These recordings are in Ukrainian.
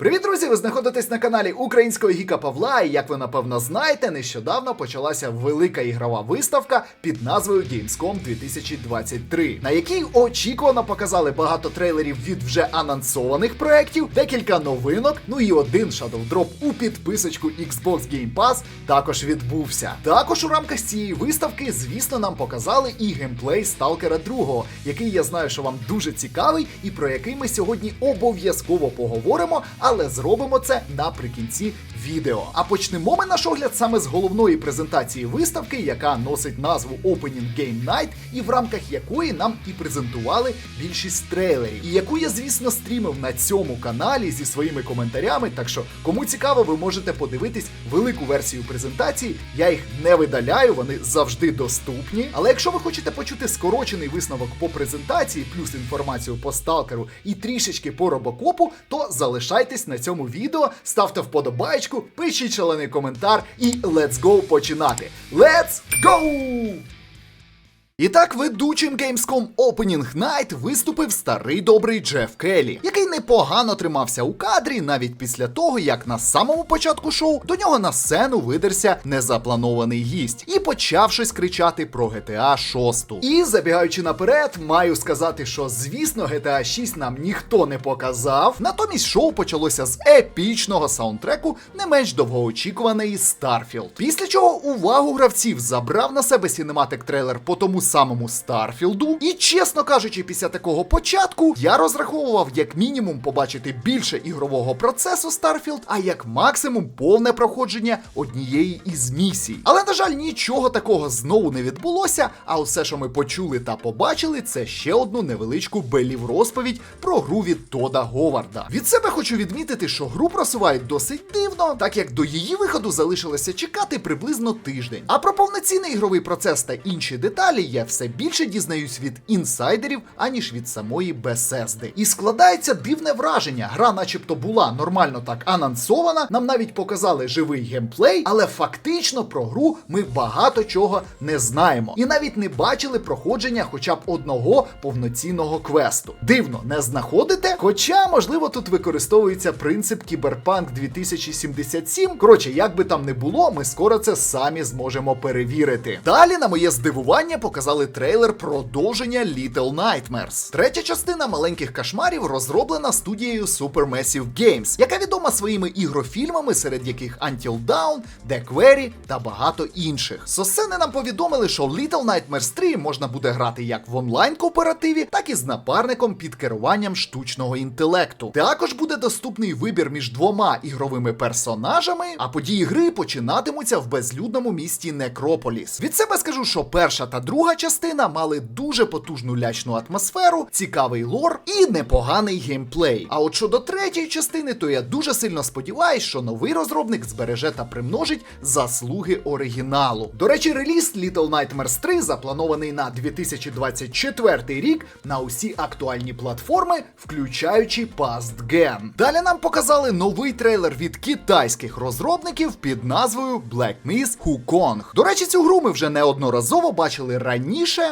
Привіт, друзі! Ви знаходитесь на каналі Українського Гіка Павла. І як ви напевно знаєте, нещодавно почалася велика ігрова виставка під назвою Gamescom 2023, на якій очікувано показали багато трейлерів від вже анонсованих проєктів, декілька новинок, ну і один Shadow Drop у підписочку Xbox Game Pass також відбувся. Також у рамках цієї виставки, звісно, нам показали і геймплей Сталкера 2, який я знаю, що вам дуже цікавий, і про який ми сьогодні обов'язково поговоримо, але зробимо це наприкінці відео. А почнемо ми наш огляд саме з головної презентації виставки, яка носить назву Opening Game Night, і в рамках якої нам і презентували більшість трейлерів, і яку я, звісно, стрімив на цьому каналі зі своїми коментарями. Так що, кому цікаво, ви можете подивитись велику версію презентації. Я їх не видаляю, вони завжди доступні. Але якщо ви хочете почути скорочений висновок по презентації, плюс інформацію по сталкеру і трішечки по робокопу, то залишайтесь на цьому відео, ставте вподобайку, пишіть шалений коментар і let's go починати. Let's go! І так, ведучим Gamescom Opening Night виступив старий добрий Джеф Келлі, який непогано тримався у кадрі навіть після того, як на самому початку шоу до нього на сцену видерся незапланований гість і почав щось кричати про GTA 6. І забігаючи наперед, маю сказати, що звісно GTA 6 нам ніхто не показав. Натомість шоу почалося з епічного саундтреку, не менш довгоочікуваної Starfield. Після чого увагу гравців забрав на себе сінематик трейлер по тому самому Старфілду. І чесно кажучи, після такого початку я розраховував як мінімум побачити більше ігрового процесу Starfield, а як максимум повне проходження однієї із місій. Але на жаль, нічого такого знову не відбулося. А усе, що ми почули та побачили, це ще одну невеличку белів розповідь про гру від Тода Говарда. Від себе хочу відмітити, що гру просувають досить дивно, так як до її виходу залишилося чекати приблизно тиждень. А про повноцінний ігровий процес та інші деталі я все більше дізнаюсь від інсайдерів, аніж від самої Bethesda. І складається дивне враження. Гра, начебто, була нормально так анонсована. Нам навіть показали живий геймплей, але фактично про гру ми багато чого не знаємо. І навіть не бачили проходження хоча б одного повноцінного квесту. Дивно, не знаходите? Хоча, можливо, тут використовується принцип Кіберпанк 2077. Коротше, як би там не було, ми скоро це самі зможемо перевірити. Далі, на моє здивування, показали трейлер продовження Little Nightmares. Третя частина маленьких кошмарів розроблена студією Supermassive Games, яка відома своїми ігрофільмами, серед яких Until Dawn, The Quarry та багато інших. Сосени нам повідомили, що Little Nightmares 3 можна буде грати як в онлайн кооперативі, так і з напарником під керуванням штучного інтелекту. Також буде доступний вибір між двома ігровими персонажами, а події гри починатимуться в безлюдному місті Некрополіс. Від себе скажу, що перша та друга частина мали дуже потужну лячну атмосферу, цікавий лор і непоганий геймплей. А от щодо третьої частини, то я дуже сильно сподіваюсь, що новий розробник збереже та примножить заслуги оригіналу. До речі, реліз Little Nightmares 3 запланований на 2024 рік на усі актуальні платформи, включаючи Past Gen. Далі нам показали новий трейлер від китайських розробників під назвою Black Myth Wukong. До речі, цю гру ми вже неодноразово бачили раніше,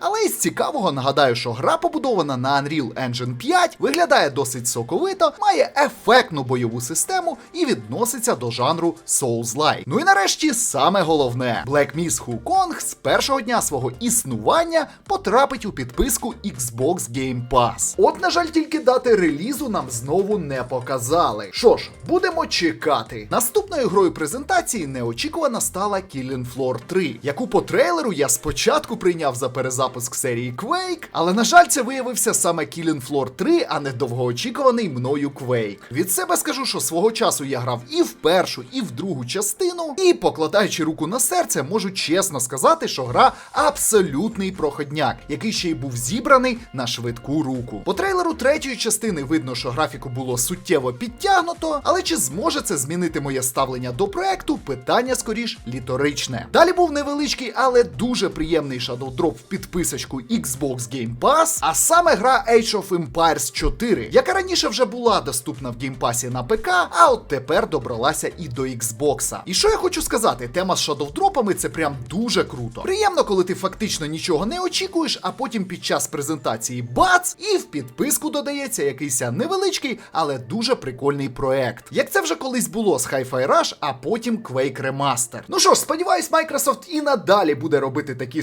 але із цікавого нагадаю, що гра побудована на Unreal Engine 5, виглядає досить соковито, має ефектну бойову систему і відноситься до жанру Souls-like. Ну і нарешті саме головне: Black Myth Wukong з першого дня свого існування потрапить у підписку Xbox Game Pass. От, на жаль, тільки дати релізу нам знову не показали. Що ж, будемо чекати. Наступною грою презентації неочікувано стала Killing Floor 3, яку по трейлеру я спочатку прийняв за перезапуск серії Quake, але на жаль, це виявився саме Killing Floor 3, а не довгоочікуваний мною Quake. Від себе скажу, що свого часу я грав і в першу, і в другу частину, і покладаючи руку на серце, можу чесно сказати, що гра абсолютний проходняк, який ще й був зібраний на швидку руку. По трейлеру третьої частини видно, що графіку було суттєво підтягнуто, але чи зможе це змінити моє ставлення до проекту? Питання скоріш літоричне. Далі був невеличкий, але дуже приємний Shadow дроп в підписочку Xbox Game Pass, а саме гра Age of Empires 4, яка раніше вже була доступна в геймпасі на ПК, а от тепер добралася і до Xbox. І що я хочу сказати, тема з Shadow дропами це прям дуже круто. Приємно, коли ти фактично нічого не очікуєш, а потім під час презентації бац, і в підписку додається якийсь невеличкий, але дуже прикольний проект. Як це вже колись було з Hi-Fi Rush, а потім Quake Remaster. Ну що ж, сподіваюсь, Microsoft і надалі буде робити такі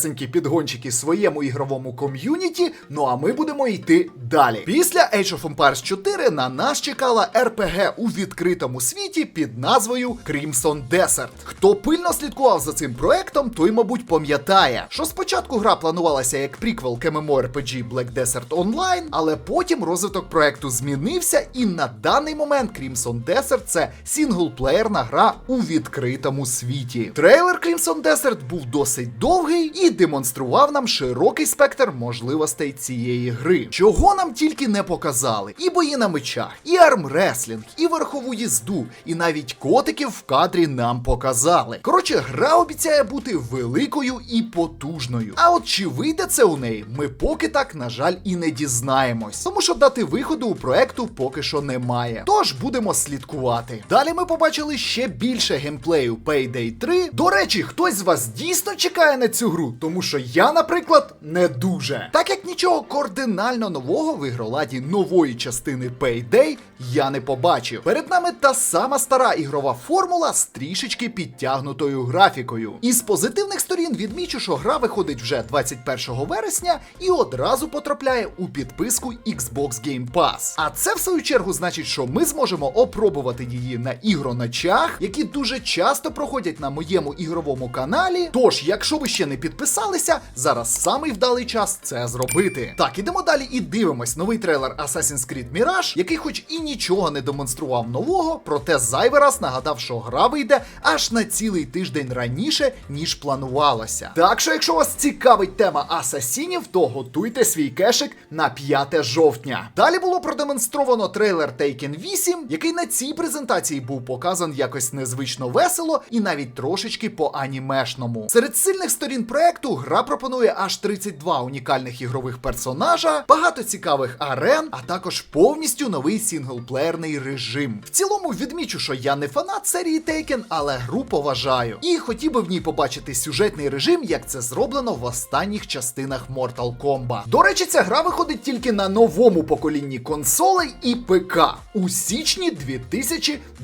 смачнесенькі підгончики своєму ігровому ком'юніті. Ну а ми будемо йти далі. Після Age of Empires 4 на нас чекала RPG у відкритому світі під назвою Crimson Desert. Хто пильно слідкував за цим проектом, той, мабуть, пам'ятає, що спочатку гра планувалася як приквел к MMORPG Black Desert Online, але потім розвиток проекту змінився, і на даний момент Crimson Desert це сінглплеєрна гра у відкритому світі. Трейлер Crimson Desert був досить довгий і демонстрував нам широкий спектр можливостей цієї гри. Чого нам тільки не показали: і бої на мечах, і армреслінг, і верхову їзду, і навіть котиків в кадрі нам показали. Коротше, гра обіцяє бути великою і потужною. А от чи вийде це у неї, ми поки так, на жаль, і не дізнаємось. Тому що дати виходу у проекту поки що немає. Тож будемо слідкувати. Далі ми побачили ще більше геймплею Payday 3. До речі, хтось з вас дійсно чекає на цю гру, тому що я, наприклад, не дуже. Так як нічого кардинально нового в ігроладі нової частини Payday я не побачив. Перед нами та сама стара ігрова формула з трішечки підтягнутою графікою. Із позитивних сторін відмічу, що гра виходить вже 21 вересня і одразу потрапляє у підписку Xbox Game Pass. А це в свою чергу значить, що ми зможемо опробувати її на ігроночах, які дуже часто проходять на моєму ігровому каналі. Тож, якщо ви ще не підписалися, зараз самий вдалий час це зробити. Так, ідемо далі і дивимось новий трейлер Assassin's Creed Mirage, який, хоч і нічого не демонстрував нового, проте зайвий раз нагадав, що гра вийде аж на цілий тиждень раніше, ніж планувалося. Так що, якщо вас цікавить тема асасінів, то готуйте свій кешик на 5 жовтня. Далі було продемонстровано трейлер Taken 8, який на цій презентації був показан якось незвично весело і навіть трошечки по анімешному. Серед сильних сторін проекту гра пропонує аж 32 унікальних ігрових персонажа, багато цікавих арен, а також повністю новий сінглплеєрний режим. В цілому відмічу, що я не фанат серії Taken, але гру поважаю. І хотів би в ній побачити сюжетний режим, як це зроблено в останніх частинах Mortal Kombat. До речі, ця гра виходить тільки на новому поколінні консолей і ПК у січні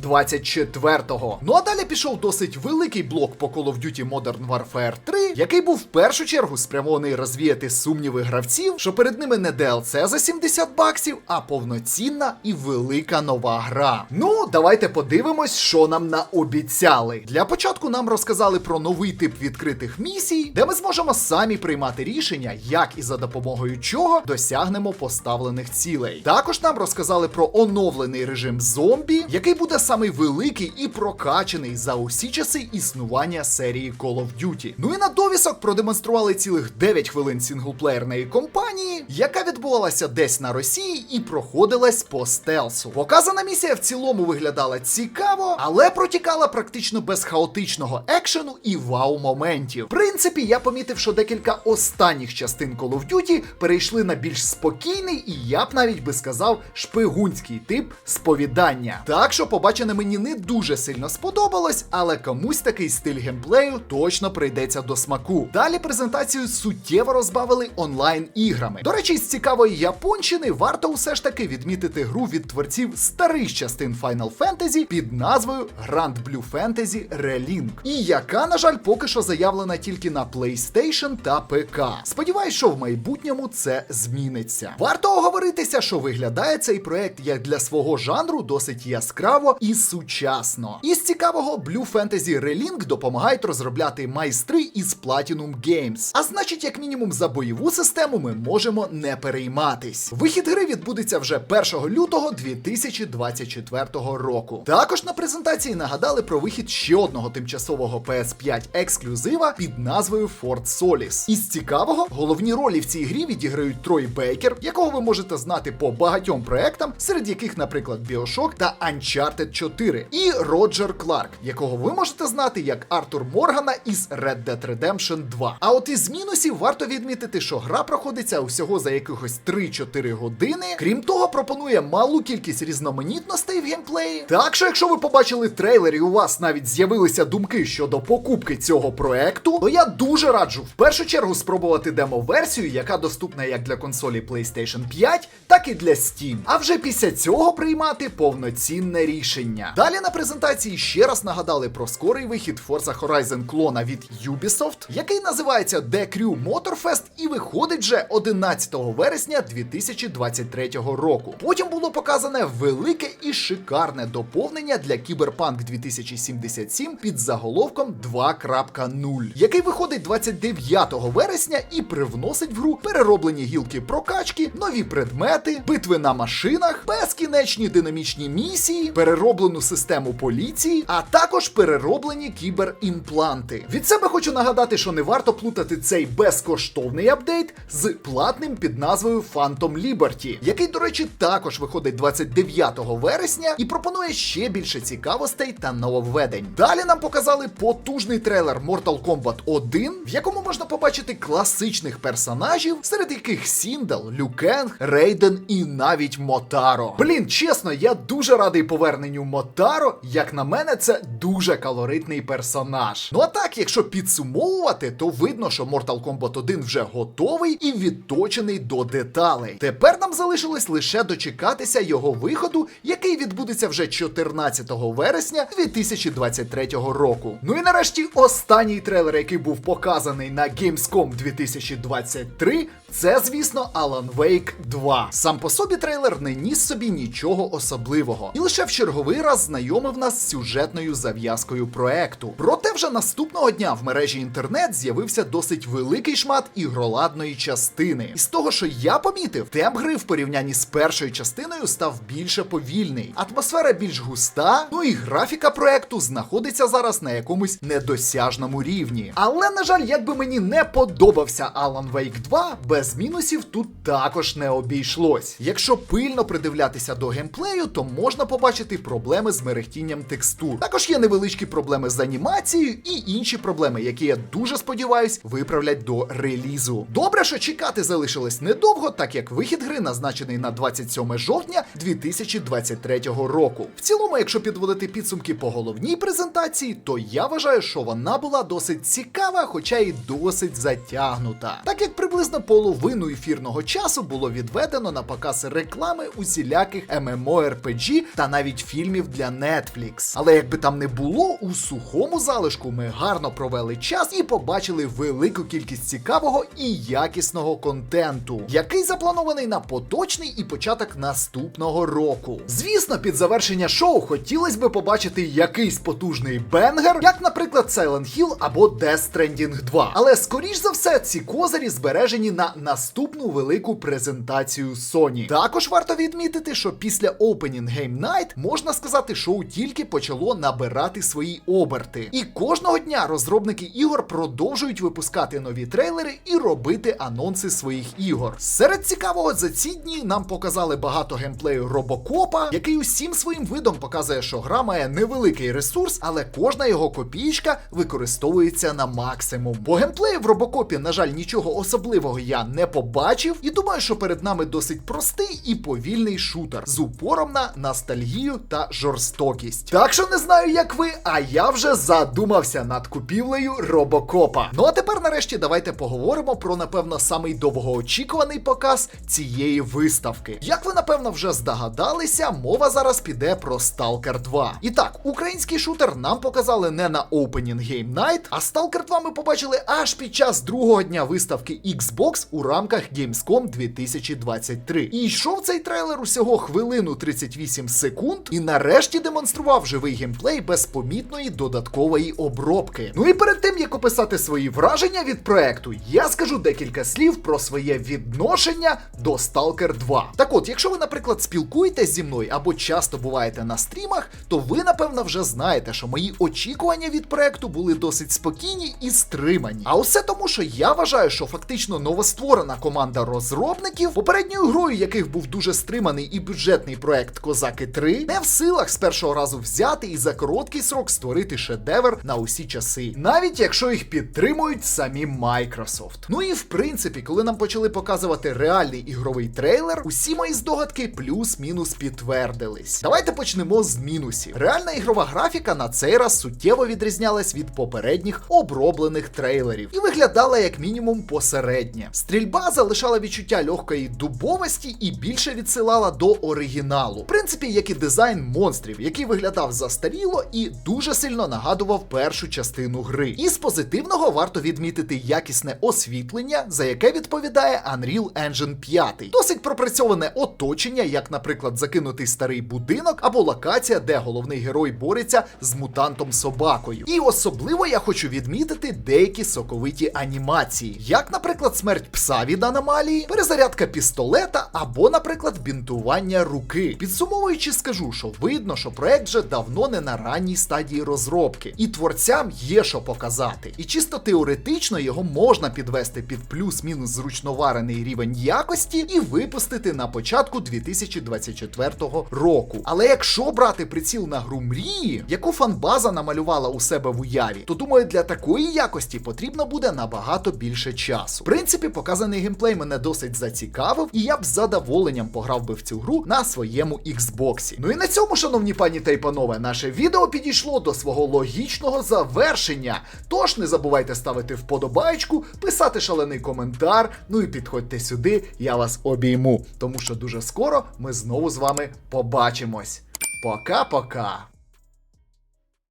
2024-го. Ну а далі пішов досить великий блок по Call of Duty Modern Warfare 3, який був в першу чергу спрямований розвіяти сумніви гравців, що перед ними не DLC за 70 баксів, а повноцінна і велика нова гра. Ну, давайте подивимось, що нам наобіцяли. Для початку нам розказали про новий тип відкритих місій, де ми зможемо самі приймати рішення, як і за допомогою чого досягнемо поставлених цілей. Також нам розказали про оновлений режим зомбі, який буде самий великий і прокачаний за усі часи існування серії Call of Duty. Ну і на довісок продемонстрували цілих 9 хвилин сінглплеєрної кампанії, яка відбувалася десь на Росії і проходилась по стелсу. Показана місія в цілому виглядала цікаво, але протікала практично без хаотичного екшену і вау-моментів. В принципі, я помітив, що декілька останніх частин Call of Duty перейшли на більш спокійний і я б навіть би сказав шпигунський тип сповідання. Так що побачене мені не дуже сильно сподобалось, але комусь такий стиль геймплею точно прийдеться до смаку. Далі презентацію суттєво розбавили онлайн іграми. До речі, з цікавої японщини варто усе ж таки відмітити гру від творців старих частин Final Fantasy під назвою Grand Blue Fantasy Relink, і яка, на жаль, поки що заявлена тільки на PlayStation та ПК. Сподіваюсь, що в майбутньому це зміниться. Варто оговоритися, що виглядає цей проект як для свого жанру досить яскраво і сучасно. Із цікавого Blue Fantasy Relink допомагають розробляти майстри із Platinum Games. А значить, як мінімум, за бойову систему ми можемо не перейматись. Вихід гри відбудеться вже 1 лютого 2024 року. Також на презентації нагадали про вихід ще одного тимчасового PS5 ексклюзива під назвою Fort Solis. Із цікавого головні ролі в цій грі відіграють Трой Бейкер, якого ви можете знати по багатьом проектам, серед яких, наприклад, Bioshock та Uncharted 4, і Роджер Кларк, якого ви можете знати як Артур Моргана із Red Dead Redemption 2. А от із мінусів варто відмітити, що гра проходиться усього за якихось 3-4 години. Крім того, пропонує малу кількість різноманітностей в геймплеї. Так що, якщо ви побачили трейлер і у вас навіть з'явилися думки щодо покупки цього проекту, то я дуже раджу в першу чергу спробувати демо-версію, яка доступна як для консолі PlayStation 5, так і для Steam. А вже після цього приймати повноцінне рішення. Далі на презентації ще раз нагадали про скорий вихід Forza Horizon клона від Ubisoft, який називається The Crew Motorfest і виходить вже 11 вересня 2023 року. Потім було показане велике і шикарне доповнення для Cyberpunk 2077 під заголовком 2.0, який виходить 29 вересня і привносить в гру перероблені гілки прокачки, нові предмети, битви на машинах, безкінечні динамічні місії, перероблену систему поліції, а також перероблені кіберімпланти. Від себе хочу нагадати, що не варто плутати цей безкоштовний апдейт з платним під назвою Phantom Liberty, який, до речі, також виходить 29 вересня і пропонує ще більше цікавостей та нововведень. Далі нам показали потужний трейлер Mortal Kombat 1, в якому можна побачити класичних персонажів, серед яких Сіндал, Люкенг, Рейден і навіть Мотаро. Блін, чесно, я дуже радий поверненню Мотаро. Як на мене, це дуже калоритний персонаж. Ну а так, якщо підсумовувати, то видно, що Mortal Kombat 1 вже готовий і відточений до деталей. Тепер нам залишилось лише дочекатися його виходу, який відбудеться вже 14 вересня 2023 року. Ну і нарешті останній трейлер, який був показаний на Gamescom 2023, це, звісно, Alan Wake 2. Сам по собі трейлер не ніс собі нічого особливого, і лише в черговий раз знайомив нас з сюжетною зав'язкою проекту. Проте вже наступного дня в мережі інтернет з'явився досить великий шмат ігроладної частини. І з того, що я помітив, темп гри в порівнянні з першою частиною став більше повільний, атмосфера більш густа, ну і графіка проекту знаходиться зараз на якомусь недосяжному рівні. Але, на жаль, якби мені не подобався Alan Wake 2, без мінусів тут також не обійшлось. Якщо пильно придивлятися до геймплею, то можна побачити проблеми з мерехтінням текстур. Також є невеличкі проблеми з анімацією і інші проблеми, які я дуже сподіваюсь виправлять до релізу. Добре, що чекати залишилось недовго, так як вихід гри назначений на 27 жовтня 2023 року. В цілому, якщо підводити підсумки по головній презентації, то я вважаю, що вона була досить цікава, хоча й досить затягнута. Так як приблизно половину ефірного часу було відведено на показ реклами усіляких MMORPG та навіть фільмів для Netflix. Але якби там не було, у сухому залишку ми гарно провели час і побачили велику кількість цікавого і якісного контенту, який запланований на поточний і початок наступного року. Звісно, під завершення шоу хотілося би побачити якийсь потужний бенгер, як, наприклад, Silent Hill або Death Stranding 2. Але скоріш за все, ці козирі збережені на наступну велику презентацію Sony. Також варто відмітити, що після Opening Game Night можна сказати, шоу тільки почало набирати свої оберти. І кожного дня розробники ігор продовжують випускати нові трейлери і робити анонси своїх ігор. Серед цікавого за ці дні нам показали багато геймплею Робокопа, який усім своїм видом показує, що гра має невеликий ресурс, але кожна його копійка використовується на максимум. По геймплею в Робокопі, на жаль, нічого особливого я не побачив, і думаю, що перед нами досить простий і повільний шутер з упором на ностальгію та жорстокість. Так що не знаю, як ви, а я вже задумався над купівлею Робокопа. Ну а тепер, нарешті, давайте поговоримо про, напевно, самий довгоочікуваний показ цієї виставки. Як ви напевно вже здогадалися, мова зараз піде про Stalker 2. І так, український шутер нам показали не на Opening Game Night, а Stalker 2 ми побачили аж під час другого дня виставки Xbox у рамках Gamescom 2023. І йшов цей трейлер усього хвилину 38 секунд, і нарешті демонстрував живий геймплей без помітної додаткової обробки. Ну і перед тим як описати свої враження від проекту, я скажу декілька слів про своє відношення до Stalker 2. Так от, якщо ви, наприклад, спілкуєтесь зі мною або часто буваєте на стрімах, то ви напевно вже знаєте, що мої очікування від проекту були досить спокійні і стримані. А усе тому, що я вважаю, що фактично новостворений створена команда розробників, попередньою грою яких був дуже стриманий і бюджетний проект Козаки 3, не в силах з першого разу взяти і за короткий срок створити шедевр на усі часи, навіть якщо їх підтримують самі Microsoft. Ну і в принципі, коли нам почали показувати реальний ігровий трейлер, усі мої здогадки плюс-мінус підтвердились. Давайте почнемо з мінусів. Реальна ігрова графіка на цей раз суттєво відрізнялась від попередніх оброблених трейлерів і виглядала як мінімум посереднє. Стрільба залишала відчуття легкої дубовості і більше відсилала до оригіналу. В принципі, як і дизайн монстрів, який виглядав застаріло і дуже сильно нагадував першу частину гри. І з позитивного варто відмітити якісне освітлення, за яке відповідає Unreal Engine 5. Досить пропрацьоване оточення, як, наприклад, закинутий старий будинок або локація, де головний герой бореться з мутантом собакою. І особливо я хочу відмітити деякі соковиті анімації, як, наприклад, смерть пса від аномалії, перезарядка пістолета або, наприклад, бінтування руки. Підсумовуючи, скажу, що видно, що проект вже давно не на ранній стадії розробки, і творцям є що показати. І чисто теоретично його можна підвести під плюс-мінус зручноварений рівень якості і випустити на початку 2024 року. Але якщо брати приціл на гру мрії, яку фанбаза намалювала у себе в уяві, то думаю, для такої якості потрібно буде набагато більше часу. В принципі, показаний геймплей мене досить зацікавив, і я б з задоволенням пограв би в цю гру на своєму Xbox. Ну і на цьому, шановні пані та й панове, наше відео підійшло до свого логічного завершення. Тож не забувайте ставити вподобайку, писати шалений коментар. Ну і підходьте сюди, я вас обійму, тому що дуже скоро ми знову з вами побачимось. Пока-пока.